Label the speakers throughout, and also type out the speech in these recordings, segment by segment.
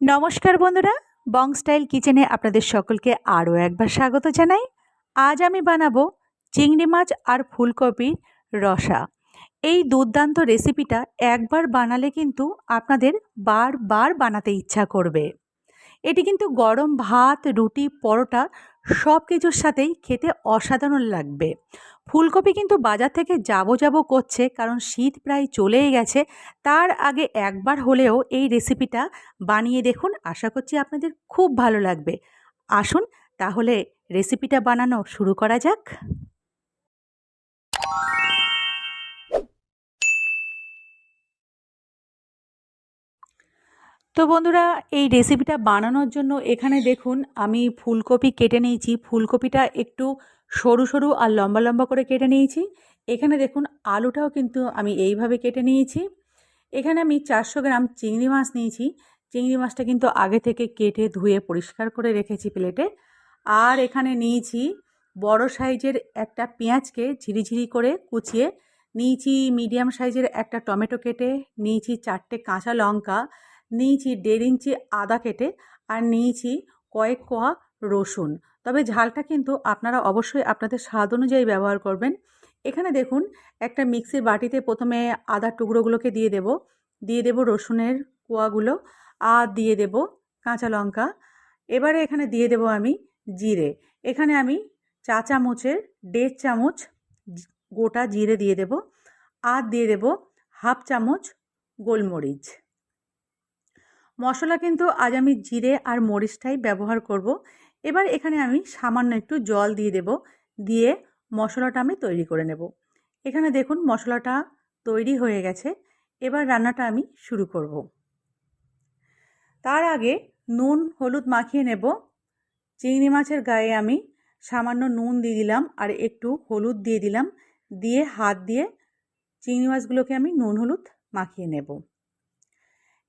Speaker 1: নমস্কার বন্ধুরা, বং স্টাইল কিচেনে আপনাদের সকলকে আরও একবার স্বাগত জানাই। আজ আমি বানাবো চিংড়ি মাছ আর ফুলকপির রসা। এই দুর্দান্ত রেসিপিটা একবার বানালে কিন্তু আপনাদের বারবার বানাতে ইচ্ছা করবে। এটি কিন্তু গরম ভাত, রুটি, পরোটা সব কিছুর সাথেই খেতে অসাধারণ লাগবে। ফুলকপি কিন্তু বাজার থেকে যাব যাব করছে, কারণ শীত প্রায় চলেই গেছে। তার আগে একবার হলেও এই রেসিপিটা বানিয়ে দেখুন, আশা করছি আপনাদের খুব ভালো লাগবে। আসুন, তাহলে রেসিপিটা বানানো শুরু করা যাক। তো বন্ধুরা, এই রেসিপিটা বানানোর জন্য এখানে দেখুন, আমি ফুলকপি কেটে নিয়েছি। ফুলকপিটা একটু সরু সরু আর লম্বা লম্বা করে কেটে নিয়েছি। এখানে দেখুন আলুটাও কিন্তু আমি এইভাবে কেটে নিয়েছি। এখানে আমি চারশো গ্রাম চিংড়ি মাছ নিয়েছি। চিংড়ি মাছটা কিন্তু আগে থেকে কেটে ধুয়ে পরিষ্কার করে রেখেছি প্লেটে। আর এখানে নিয়েছি বড় সাইজের একটা পেঁয়াজকে ঝিরিঝিরি করে কুচিয়ে নিয়েছি মিডিয়াম সাইজের একটা টমেটো কেটে, নিয়েছি চারটে কাঁচা লঙ্কা, নিয়েছি দেড় ইঞ্চি আদা কেটে, আর নিয়েছি কয়েক কোয়া রসুন। তবে ঝালটা কিন্তু আপনারা অবশ্যই আপনাদের স্বাদ অনুযায়ী ব্যবহার করবেন। এখানে দেখুন, একটা মিক্সির বাটিতে প্রথমে আদার টুকরোগুলোকে দিয়ে দেব। দিয়ে দেব রসুনের কোয়াগুলো আর দিয়ে দেব কাঁচা লঙ্কা। এবারে এখানে দিয়ে দেব আমি জিরে। এখানে আমি চা চামচের দেড় চামচ গোটা জিরে দিয়ে দেব আর দিয়ে দেব হাফ চামচ গোলমরিচ। মশলা কিন্তু আজ আমি জিরে আর মরিচটাই ব্যবহার করব। এবার এখানে আমি সামান্য একটু জল দিয়ে দেব, দিয়ে মশলাটা আমি তৈরি করে নেব। এখানে দেখুন মশলাটা তৈরি হয়ে গেছে, এবার রান্নাটা আমি শুরু করব। তার আগে নুন, হলুদ মাখিয়ে নেব। চিংড়ি মাছের গায়ে আমি সামান্য নুন দিয়ে দিলাম আর একটু হলুদ দিয়ে দিলাম, দিয়ে হাত দিয়ে চিংড়ি মাছগুলোকে আমি নুন, হলুদ মাখিয়ে নেব।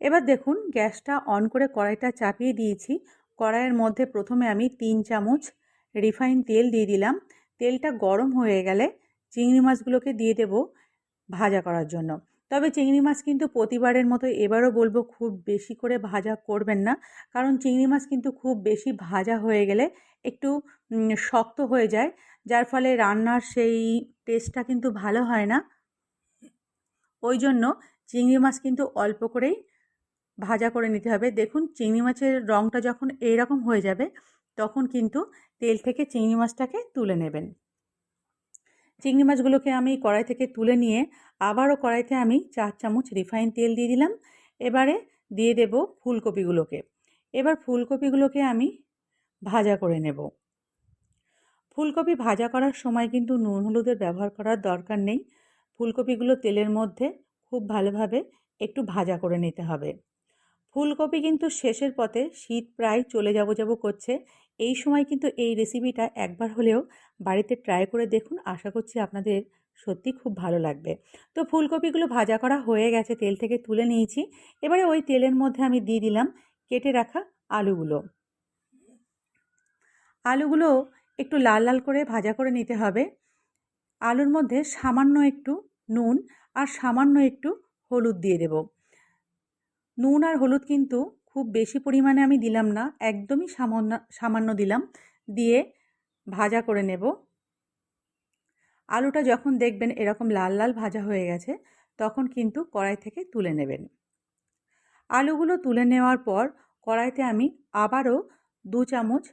Speaker 1: এবার দেখুন গ্যাসটা অন করে কড়াইটা চাপিয়ে দিয়েছি। কড়াইয়ের মধ্যে প্রথমে আমি তিন চামচ রিফাইন তেল দিয়ে দিলাম। তেলটা গরম হয়ে গেলে চিংড়ি মাছগুলোকে দিয়ে দেব ভাজা করার জন্য। তবে চিংড়ি মাছ কিন্তু প্রতিবারের মতো এবারও বলব খুব বেশি করে ভাজা করবেন না। কারণ চিংড়ি মাছ কিন্তু খুব বেশি ভাজা হয়ে গেলে একটু শক্ত হয়ে যায়। যার ফলে রান্নার সেই টেস্টটা কিন্তু ভালো হয় না। ওই জন্য চিংড়ি মাছ কিন্তু অল্প করেই ভাজা করে নিতে হবে। দেখুন, চিংড়ি মাছের রঙটা যখন এইরকম হয়ে যাবে, তখন কিন্তু তেল থেকে চিংড়ি মাছটাকে তুলে নেবেন। চিংড়ি মাছগুলোকে আমি কড়াই থেকে তুলে নিয়ে আবারও কড়াইতে আমি চার চামচ রিফাইন তেল দিয়ে দিলাম। এবারে দিয়ে দেব ফুলকপিগুলোকে। এবার ফুলকপিগুলোকে আমি ভাজা করে নেব। ফুলকপি ভাজা করার সময় কিন্তু নুন হলুদের ব্যবহার করার দরকার নেই। ফুলকপিগুলো তেলের মধ্যে খুব ভালোভাবে একটু ভাজা করে নিতে হবে। ফুলকপি কিন্তু শেষের পথে শীত প্রায় চলে যাব যাব করছে। এই সময় কিন্তু এই রেসিপিটা একবার হলেও বাড়িতে ট্রাই করে দেখুন, আশা করছি আপনাদের সত্যি খুব ভালো লাগবে। তো ফুলকপিগুলো ভাজা করা হয়ে গেছে, তেল থেকে তুলে নিয়েছি। এবারে ওই তেলের মধ্যে আমি দিয়ে দিলাম কেটে রাখা আলুগুলো। আলুগুলো একটু লাল লাল করে ভাজা করে নিতে হবে। আলুর মধ্যে সামান্য একটু নুন আর সামান্য একটু হলুদ দিয়ে দেব। নুন আর হলুদ কিন্তু খুব বেশি পরিমাণে আমি দিলাম না, একদমই সামান্য সামান্য দিলাম, দিয়ে ভাজা করে নেব। আলুটা যখন দেখবেন এরকম লাল লাল ভাজা হয়ে গেছে, তখন কিন্তু কড়াই থেকে তুলে নেবেন। আলুগুলো তুলে নেওয়ার পর কড়াইতে আমি আবারও দু চামচ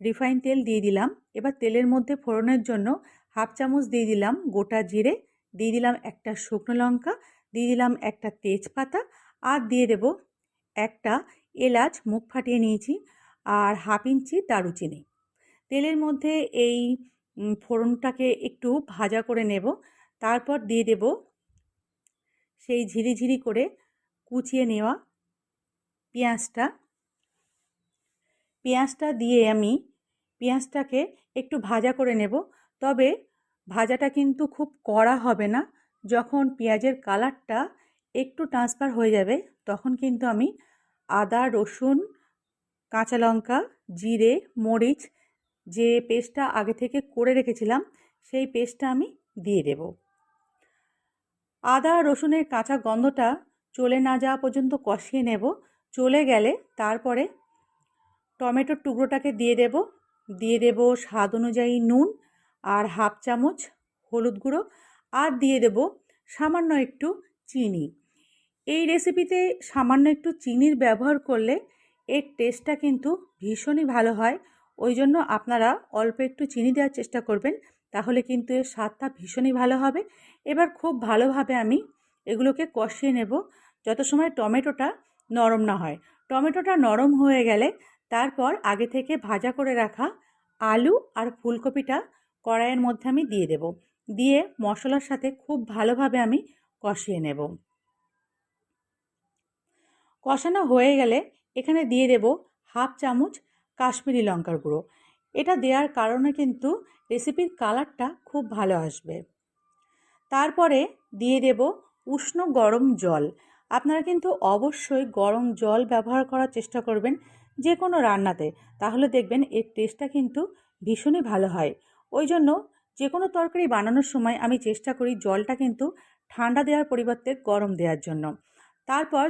Speaker 1: রিফাইন তেল দিয়ে দিলাম। এবার তেলের মধ্যে ফোড়নের জন্য হাফ চামচ দিয়ে দিলাম গোটা জিরে, দিয়ে দিলাম একটা শুকনো লঙ্কা, দিয়ে দিলাম একটা তেজপাতা আর দিয়ে দেব একটা এলাচ, মুখ ফাটিয়ে নিয়েছি আর হাফ ইঞ্চি দারুচিনি। তেলের মধ্যে এই ফোড়নটাকে একটু ভাজা করে নেব। তারপর দিয়ে দেব সেই ঝিরিঝিরি করে কুচিয়ে নেওয়া পেঁয়াজটা। পেঁয়াজটা দিয়ে আমি পেঁয়াজটাকে একটু ভাজা করে নেব। তবে ভাজাটা কিন্তু খুব কড়া হবে না। যখন পেঁয়াজের কালারটা একটু ট্রান্সফার হয়ে যাবে, তখন কিন্তু আমি আদা, রসুন, কাঁচা লঙ্কা, জিরে, মরিচ যে পেস্টটা আগে থেকে করে রেখেছিলাম, সেই পেস্টটা আমি দিয়ে দেব। আদা, রসুনের কাঁচা গন্ধটা চলে না যাওয়া পর্যন্ত কষিয়ে নেব। চলে গেলে তারপরে টমেটোর টুকরোটাকে দিয়ে দেব। দিয়ে দেব স্বাদ অনুযায়ী নুন আর হাফ চামচ হলুদ গুঁড়ো। আর দিয়ে দেব সামান্য একটু চিনি। এই রেসিপিতে সামান্য একটু চিনির ব্যবহার করলে এর টেস্টটা কিন্তু ভীষণই ভালো হয়। ওই জন্য আপনারা অল্প একটু চিনি দেওয়ার চেষ্টা করবেন, তাহলে কিন্তু এর স্বাদটা ভীষণই ভালো হবে। এবার খুব ভালোভাবে আমি এগুলোকে কষিয়ে নেব, যত সময় টমেটোটা নরম না হয়। টমেটোটা নরম হয়ে গেলে তারপর আগে থেকে ভাজা করে রাখা আলু আর ফুলকপিটা কড়াইয়ের মধ্যে আমি দিয়ে দেব। দিয়ে মশলার সাথে খুব ভালোভাবে আমি কষিয়ে নেব। কষানো হয়ে গেলে এখানে দিয়ে দেব হাফ চামচ কাশ্মীরি লঙ্কার গুঁড়ো। এটা দেওয়ার কারণে কিন্তু রেসিপির কালারটা খুব ভালো আসবে। তারপরে দিয়ে দেব উষ্ণ গরম জল। আপনারা কিন্তু অবশ্যই গরম জল ব্যবহার করার চেষ্টা করবেন যে কোনো রান্নাতে। তাহলে দেখবেন এর টেস্টটা কিন্তু ভীষণই ভালো হয়। ওই জন্য যে কোনো তরকারি বানানোর সময় আমি চেষ্টা করি জলটা কিন্তু ঠান্ডা দেওয়ার পরিবর্তে গরম দেওয়ার জন্য। তারপর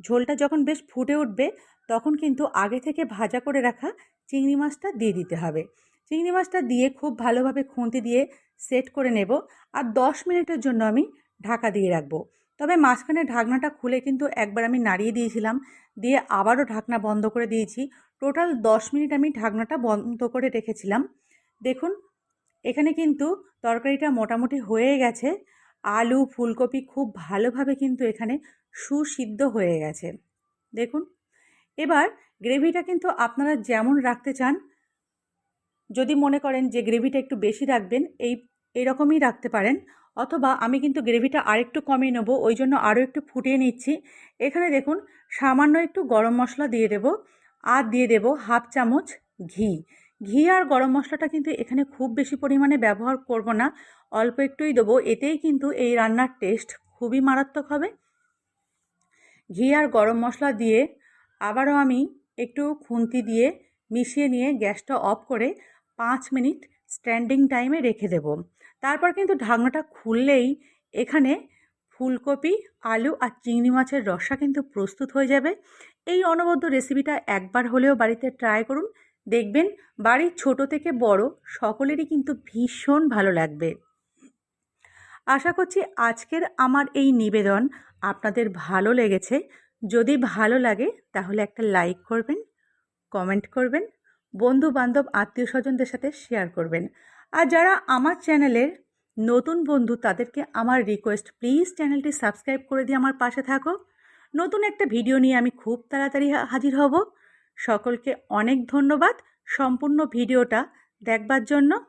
Speaker 1: ঝোলটা যখন বেশ ফুটে উঠবে, তখন কিন্তু আগে থেকে ভাজা করে রাখা চিংড়ি মাছটা দিয়ে দিতে হবে। চিংড়ি মাছটা দিয়ে খুব ভালোভাবে খুন্তি দিয়ে সেট করে নেব আর দশ মিনিটের জন্য আমি ঢাকা দিয়ে রাখব। তবে মাঝখানে ঢাকনাটা খুলে কিন্তু একবার আমি নাড়িয়ে দিয়েছিলাম, দিয়ে আবারও ঢাকনা বন্ধ করে দিয়েছি। টোটাল দশ মিনিট আমি ঢাকনাটা বন্ধ করে রেখেছিলাম। দেখুন, এখানে কিন্তু তরকারিটা মোটামুটি হয়ে গেছে। আলু, ফুলকপি খুব ভালোভাবে কিন্তু এখানে সুসিদ্ধ হয়ে গেছে। দেখুন, এবার গ্রেভিটা কিন্তু আপনারা যেমন রাখতে চান, যদি মনে করেন যে গ্রেভিটা একটু বেশি রাখবেন, এই, এরকমই রাখতে পারেন, অথবা আমি কিন্তু গ্রেভিটা আরেকটু কমিয়ে নেব, ওই জন্য আরও একটু ফুটিয়ে নিচ্ছি। এখানে দেখুন, সামান্য একটু গরম মশলা দিয়ে দেব, আর দিয়ে দেব হাফ চামচ ঘি। ঘি আর গরম মশলাটা কিন্তু এখানে খুব বেশি পরিমাণে ব্যবহার করব না। অল্প একটুই দেবো। এতেই কিন্তু এই রান্নার টেস্ট খুবই মারাত্মক হবে। ঘি আর গরম মশলা দিয়ে আবারও আমি একটু খুন্তি দিয়ে মিশিয়ে নিয়ে গ্যাসটা অফ করে পাঁচ মিনিট স্ট্যান্ডিং টাইমে রেখে দেব। তারপর কিন্তু ঢাকনাটা খুললেই এখানে ফুলকপি, আলু আর চিংড়ি মাছের রসা কিন্তু প্রস্তুত হয়ে যাবে। এই অনবদ্য রেসিপিটা একবার হলেও বাড়িতে ট্রাই করুন। দেখবেন বাড়ির ছোট থেকে বড় সকলেরই কিন্তু ভীষণ ভালো লাগবে। আশা করছি আজকের আমার এই নিবেদন আপনাদের ভালো লেগেছে। যদি ভালো লাগে তাহলে একটা লাইক করবেন, কমেন্ট করবেন বন্ধু বান্ধব আত্মীয় স্বজনদের সাথে শেয়ার করবেন। আর যারা আমার চ্যানেলের নতুন বন্ধু তাদেরকে আমার রিকোয়েস্ট প্লিজ চ্যানেলটি সাবস্ক্রাইব করে দিয়ে আমার পাশে থাকো। নতুন একটা ভিডিও নিয়ে আমি খুব তাড়াতাড়ি হাজির হব। সকলকে অনেক ধন্যবাদ। সম্পূর্ণ ভিডিওটা দেখবার জন্য